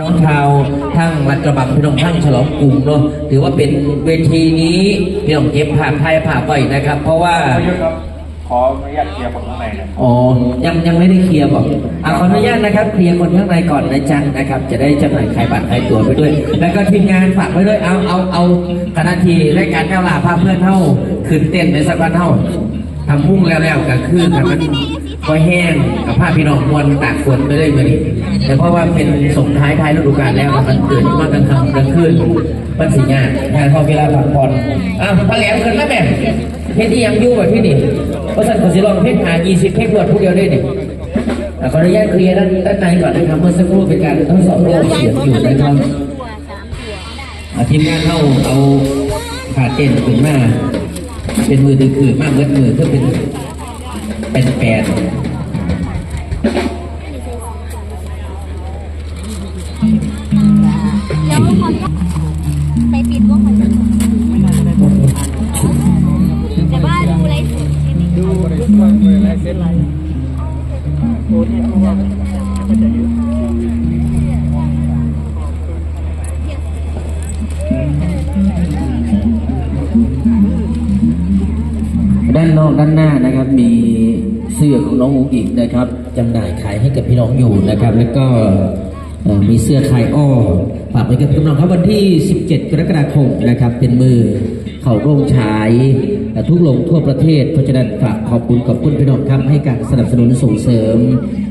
น้องชาวทั้งรัดกระบังพี่น้องทั้งฉลองกรุงเนาะถือว่าเป็นเวทีนี้พี่น้องเก็บภาพไทยภาพไว้นะครับ เพราะว่าเยอะครับขออนุญาตเคลียร์คนข้างในหน่อยอ๋อยังยังไม่ได้เคลียร์บอกอะขออนุญาตนะครับเคลียร์คนข้างในก่อนนะจังนะครับ จะได้จำหน่ายขายบัตรขายตั๋วไปด้วย แล้วก็ทีมงานฝากไว้ด้วยเอาเอาเอาคณะทีรายการแก้วลาภาพเพื่อนเท่าขึ้นเต้นในสักวันเท่าทำพุ่งแล้วแล้วกับคืนทำมัน ก็แห้งกับภาพพี่น้องมวลตากฝนไปเลยมือนี้แต่เพราะว่าเป็นส่งท้ายท้ายฤดูกาลแล้วมันเกิดมากกลางค่ำกลางคืนมันสีงานงานพอเวลาพักผ่อนอะพะแหลมขึ้นแล้วแม่เพชรที่ยังยู่แบบพี่นี่เพราะฉันขอสิลองเพชรหา20เพชรรวดผู้เดียวได้ดิอะขออนุญาตเคลียร์ด้านด้านในก่อนนะครับเมื่อสักครู่เป็นการทดสอบระบบเสียงอยู่นะครับอะทีมงานเข้าเอาขาเต้นขึ้นมาเป็นมือถือคือมากเวิดมือเพื่อเป็น เป็นแปดแล้ อกด้านหน้านะครับ มีเสื้อของน้องอุ๋งอิงนะครับจำหน่ายขายให้กับพี่น้องอยู่นะครับ แล้วก็มีเสื้อคลายอ้อฝากไว้กับพี่น้องครับวันที่ 17 กรกฎาคมนะครับ เป็นมือเขาโรงฉายทุกลงทั่วประเทศ เพราะฉะนั้นฝากขอบคุณขอบคุณพี่น้องครับให้การสนับสนุนส่งเสริม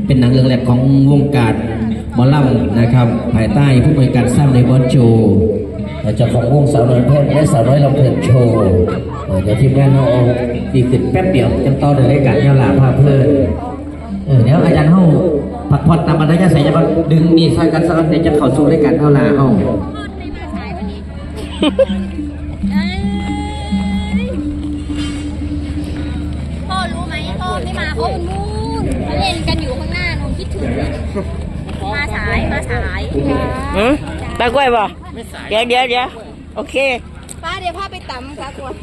เป็นหนังเรื่องแรกของวงการหมอลำนะครับ ภายใต้ผู้บริการสร้างในบอสโจ เจ้าของวงสาวน้อยแพทย์และสาวน้อยลำเพลินโชว์เออเดี๋ยวทีมงานเราเอาดีขึ้นแป๊บเดียวจำต่อในรายการยาวหลาพาเพลินเออเดี๋ยวอาจารย์เฮาผักผ่อนตามบรรยายใส่จะมาดึงนี่ใส่กันสักเดี๋ยวจะเข้าสู่รายการเท่าลาเฮาพ่อรู้ไหมพ่อไม่มาเขานู่นเขาเล่นกันอยู่ข้างหน้าหนูคิดถึงมาสายมาสาย หืมตากล้วยบ่เดี๋ยวเดี๋ยวเดี๋ยวโอเค ป้าเดี๋ยวพาไปตำค่ะกวน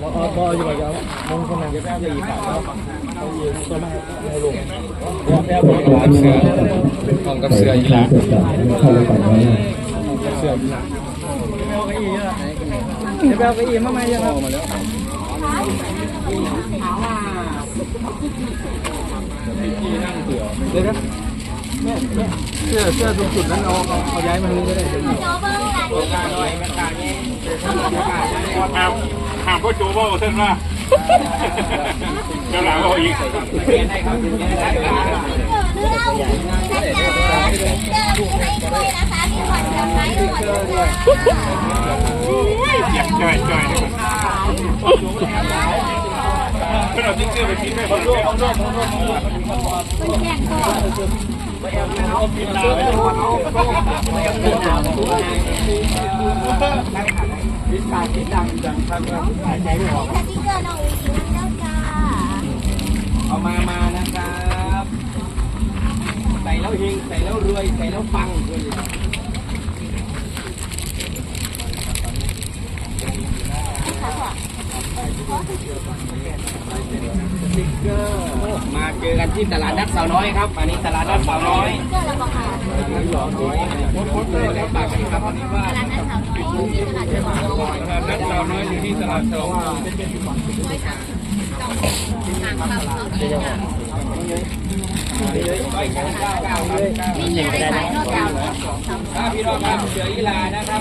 ห้องกับเสือยีราฟเข้าไปก่อนนะเสือยีราฟเดี๋ยวไปเอาไปอีกมาใหม่ยังเอามาแล้วเดี๋ยวนะแม่แม่เสื้อเสื้อตรงจุดนั้นเอาเอาเอาย้ายมาเลยก็ได้โจเบิ้งกัน ห้ามห้ามพ่อโจว่าเส้นว่าเดี๋ยวหลังเราอีกเกิดหรือเราใช้ยาเจอให้ด้วยนะคะมีผ่อนเดือนไหมผ่อนเดือนละเจ็บจ่อยจ่อยนี่มันเอาติ๊กเกอร์ไปทิ้งไปคนร่วมคนร่วมคนร่วมมันแข่งก่อน พิษการพิษดังดังทางเราหายใจไม่ออก สติ๊กเกอร์น้องอุ้งอิงนั่นเจ้วจ้าเอามามานะครับ ใส่แล้วเฮงใส่แล้วรวย ใส่แล้วปังด้วย มาเจอกันที่ตลาดนัดสาวน้อยครับอันนี้ตลาดนัดสาวน้อยสติ๊กเกอร์เราบอกค่ะโพสต์เลยแล้วฝากกันครับว่าตลาดนัดสาวน้อยที่ตลาดจังหวัดตลาดนัดสาวน้อย อยู่ที่ตลาดสองไม่มีอะไรขายนอกจากพี่น้องครับเสือยีลานะครับ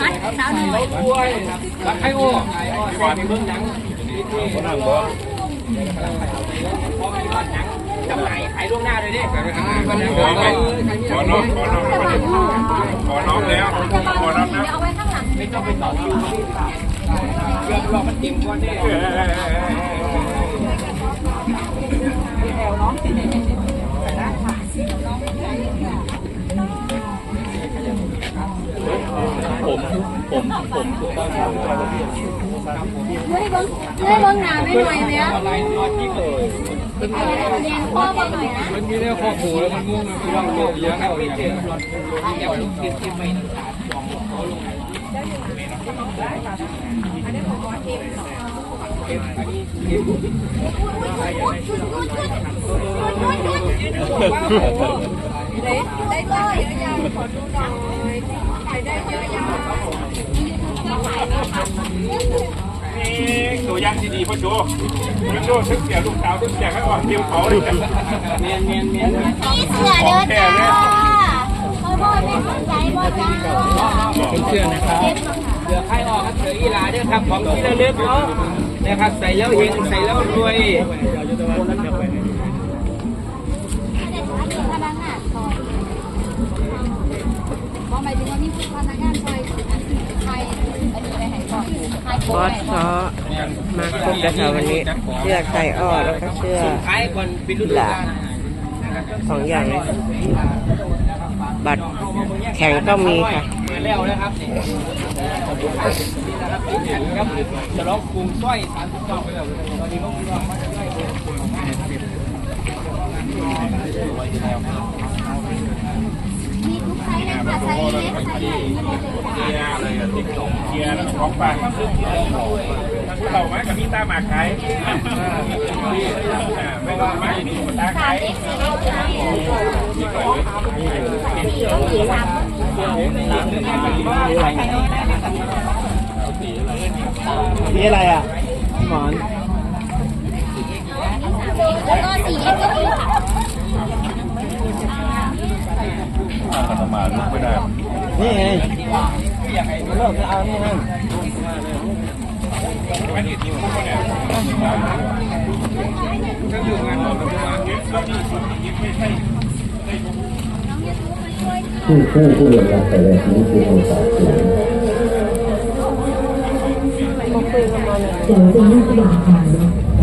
มัดสาวน้อยกล้วยรักไข่โอ้ไข่โอ้ก่อนเบื้องหนังคนนั่งบ่พอมีบ้านหนังจำหน่ายขายล่วงหน้าเลยดิขอไปขอน้องขอน้องขอน้องแล้วขอน้องแล้วต้องไปต่อคิวเกือบรอมันเต็มก่อน เนี่ยเฮ้ยเบิ้งเฮ้ยเบิ้งหนาไม่หน่อยไหมอะอะไรรอจิ๊กเลยเรียนพ่อมาหน่อยนะมันมีเรื่องข้อหูแล้วมันงงมันคือว่าโลกเยอะเอาอย่างเงี้ยเดี๋ยวลูกกินกินไป ได้ก็เยอะยังขอดูหน่อยใครได้เยอะยังตัวย่างที่ดีพ่อโจพ่อโจทึกเสียลูกสาวทึกเสียให้ออกเดียวเขาเลยเมียนเมียนเมียนนี่เสือเดินจ้าพ่อพ่อไม่สนใจพ่อจ้าเชื่อนะครับเสือไข่ออกครับเสืออีลาเนี่ยครับของที่ระลึกเนาะ นะครับใส่แล้วเฮงใส่แล้วรวยพนักงานซอยบอกหมายถึงว่ามีพนักงานซอยใครอันนี้ไปให้ก่อนใครบอสซอมาครบแล้วค่ะวันนี้เสื้อไก่อ้อแล้วก็เสื้อส่งท้ายก่อนปิดฤดูกาลสองอย่างเลย บัตรแข่งก็มีค่ะเปิดแล้วนะครับนี่ครับจะร้องกรุงสร้อยสามสิบเก้าไปแล้วตอนนี้ก็มีร้องมาได้มีทุกไซส์เลยค่ะไซส์เล็กไซส์ใหญ่ไม่ได้เลยค่ะเกียร์อะไรอะติ๊กตอกเกียร์แล้วของฝา กทั้งเราไหมกับพี่ตาหมากขายไม่ว่าไม่มีคนตาสาขามยเล็กสี่เล็กค่ะต้องสี่สามนี่อะไรอะหมอนแล้วก็สี่เล็กก็มีค่ะมาลุกไม่ได้นี่ไงเลิกเอานี่นั่น ผู้ผู้ผู้เนี่ยก็อยานราทำงานเยอะแล้วนี่คนยิ้มไม่ใช่ผู้ผู้ผู้เรียนการแต่ละชีวิตคือโอกาสสูงเนาะ